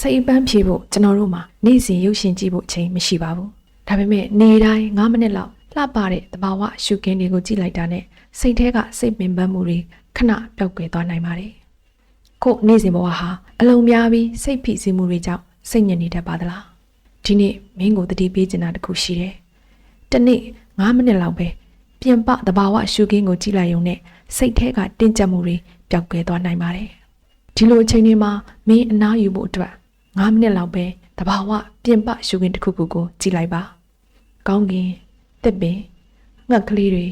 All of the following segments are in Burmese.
စိတ်အပန်းဖြေဖို့ကျွန်တော်တို့မှာနေ့စဉ်ရုပ်ရှင်ကြည့်ဖို့အချိန်မရှိပါဘူးဒါပေမဲ့နေ့တိုင်း9မိနစ်လောက်လှပတဲ့တဘာဝရှုခင်းတွေကိုကြည့်လိုက်တာနဲ့စိတ်ထဲကစိတ်ပင်ပန်းမှုတွေခဏပျောက်ကွယ်သွားနိုင်ပါတယ်ကို့နေ့စဉ်ဘဝဟာအလုံးများပြီးစိတ်ဖိစီးမှုတွေကြောင့်စိတ်ညစ်နေတတ်ပါသလားဒီနေ့မင်းကိုတတိပေးချင်တာတစ်ခုရှိတယ်တနေ့9မိနစ်လောက်ပဲပြင်ပတဘာဝရှုခင်းကိုကြည့်လိုက်ရုံနဲ့စိတ်ထဲကတင်းကျပ်မှုတွေပျောက်ကွယ်သွားနိုင်ပါတယ်ဒီလိုအချိန်တွေမှာမင်းအနားယူဖို့အတွက် 9မိနစ်လောက်ပဲတဘာဝပြင်ပရှုခင်းတစ်ခုခုကိုကြည့်လိုက်ပါ။ကောင်းကင်တစ်ပင်ငှက်ကလေးတွေ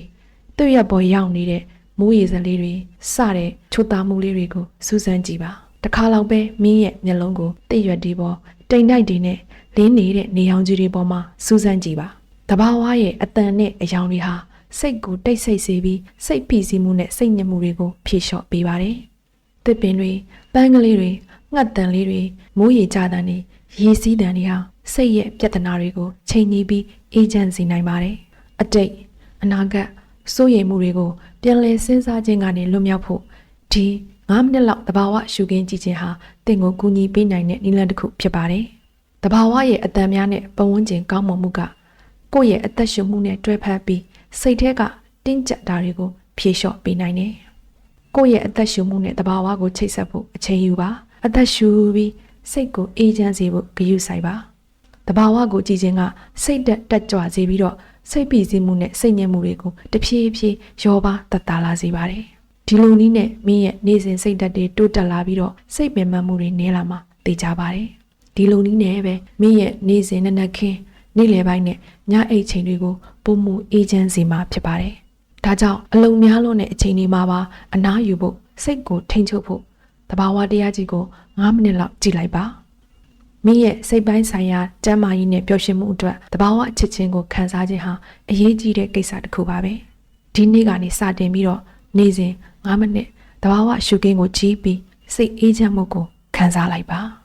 တွေ့ရပေါ်ရောက်နေတဲ့မိုးရေစံလေးတွေစတဲ့ချိုသားမှုလေးတွေကိုစူးစမ်းကြည့်ပါ။တစ်ခါလောက်ပဲမင်းရဲ့မျက်လုံးကိုတိတ်ရွက်ဒီပေါ်တိမ်တိုက်တွေနဲ့လင်းနေတဲ့နေရောင်ကြီးတွေပေါ်မှာစူးစမ်းကြည့်ပါ။တဘာဝရဲ့အတန်နဲ့အယောင်တွေဟာစိတ်ကိုတိတ်ဆိတ်စေပြီးစိတ်ဖိစီးမှုနဲ့စိတ်ညစ်မှုတွေကိုဖြေလျှော့ပေးပါတယ်။တစ်ပင်တွေပန်းကလေးတွေ ငှက်တန်လေးတွေမိုးရေကြတန်တွေရေစီးတန်တွေဟာစိတ်ရဲ့ပြဿနာတွေကိုချိန်ညီပြီးအေဂျင့်စီနိုင်ပါတယ်အတိတ်အနာဂတ်စိုးရိမ်မှုတွေကိုပြန်လည်စဉ်းစားခြင်းကနေလွတ်မြောက်ဖို့ဒီ9မိနစ်လောက်တဘာဝရှုခင်းကြည့်ခြင်းဟာတင့်ကိုကူညီပေးနိုင်တဲ့နည်းလမ်းတစ်ခုဖြစ်ပါတယ်တဘာဝရဲ့အတန်များနဲ့ပတ်ဝန်းကျင်ကောင်းမွန်မှုကကိုယ့်ရဲ့အသက်ရှူမှုနဲ့တွဲဖက်ပြီးစိတ်ထဲကတင်းကျပ်တာတွေကိုဖြေလျှော့ပေးနိုင်တယ်ကိုယ့်ရဲ့အသက်ရှူမှုနဲ့တဘာဝကိုချိတ်ဆက်ဖို့အချိန်ယူပါ အသက်ရှူပြီးစိတ်ကိုအေးချမ်းစေဖို့ဂရုစိုက်ပါတဘာဝကိုကြည်ခြင်းကစိတ်တက်တက်ကြွစေပြီးတော့စိတ်ပီစီမှုနဲ့စိတ်ညစ်မှုတွေကိုတဖြည်းဖြည်းရောပါတတ်တာလာစေပါတယ်ဒီလိုနည်းနဲ့မင်းရဲ့နေစဉ်စိတ်ဓာတ်တွေတိုးတက်လာပြီးတော့စိတ်ပင်ပန်းမှုတွေနည်းလာမှာသိကြပါတယ်ဒီလိုနည်းနဲ့ပဲမင်းရဲ့နေစဉ်နဲ့နှက်ခင်းနေ့လယ်ပိုင်းနဲ့ညအိတ်ချိန်တွေကိုပုံမှုအေးချမ်းစေမှာဖြစ်ပါတယ်ဒါကြောင့်အလုံများလွန်းတဲ့အချိန်ဒီမှာပါအနားယူဖို့စိတ်ကိုထိန်ချုပ်ဖို့ တဘာဝတရားကြီးကို9မိနစ်လောက်ကြည့်လိုက်ပါမိရဲ့စိတ်ပိုင်းဆိုင်ရာကျန်းမာရေးနဲ့ပျော်ရွှင်မှုအတွက်တဘာဝအချစ်ချင်းကိုခံစားခြင်းဟာအရေးကြီးတဲ့ကိစ္စတစ်ခုပါပဲဒီနေ့ကနေစတင်ပြီးတော့နေ့စဉ်9မိနစ်တဘာဝရှုခင်းကိုကြည့်ပြီးစိတ်အေးချမ်းမှုကိုခံစားလိုက်ပါ